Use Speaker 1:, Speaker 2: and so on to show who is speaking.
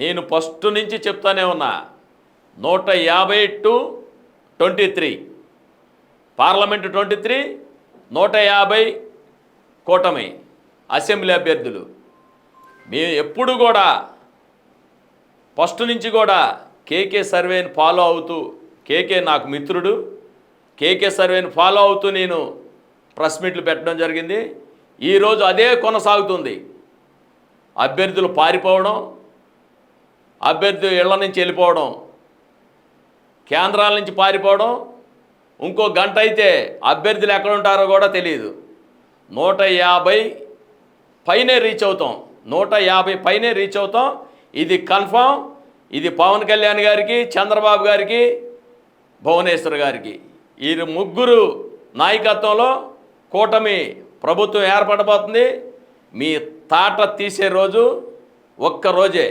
Speaker 1: నేను ఫస్ట్ నుంచి చెప్తానే ఉన్నా. నూట యాభై to twenty three. Parliament twenty three నూట యాభై కూటమి అసెంబ్లీ అభ్యర్థులు. మేము ఎప్పుడు కూడా ఫస్ట్ నుంచి కూడా కేకే సర్వేని ఫాలో అవుతూ కేకే నాకు మిత్రుడు కేకే సర్వేని ఫాలో అవుతూ నేను ప్రెస్ మీట్లు పెట్టడం జరిగింది. ఈరోజు అదే కొనసాగుతుంది. అభ్యర్థులు పారిపోవడం అభ్యర్థి ఇళ్ళ నుంచి వెళ్ళిపోవడం కేంద్రాల నుంచి పారిపోవడం ఇంకో గంట అయితే అభ్యర్థులు ఎక్కడుంటారో కూడా తెలియదు. నూట యాభై పైనే రీచ్ అవుతాం. నూట యాభై పైనే రీచ్ అవుతాం. ఇది కన్ఫామ్ ఇది పవన్ కళ్యాణ్ గారికి చంద్రబాబు గారికి భువనేశ్వర్ గారికి. ఈ ముగ్గురు నాయకత్వంలో కూటమి ప్రభుత్వం ఏర్పడబోతుంది. మీ తాట తీసే రోజు ఒక్క రోజే.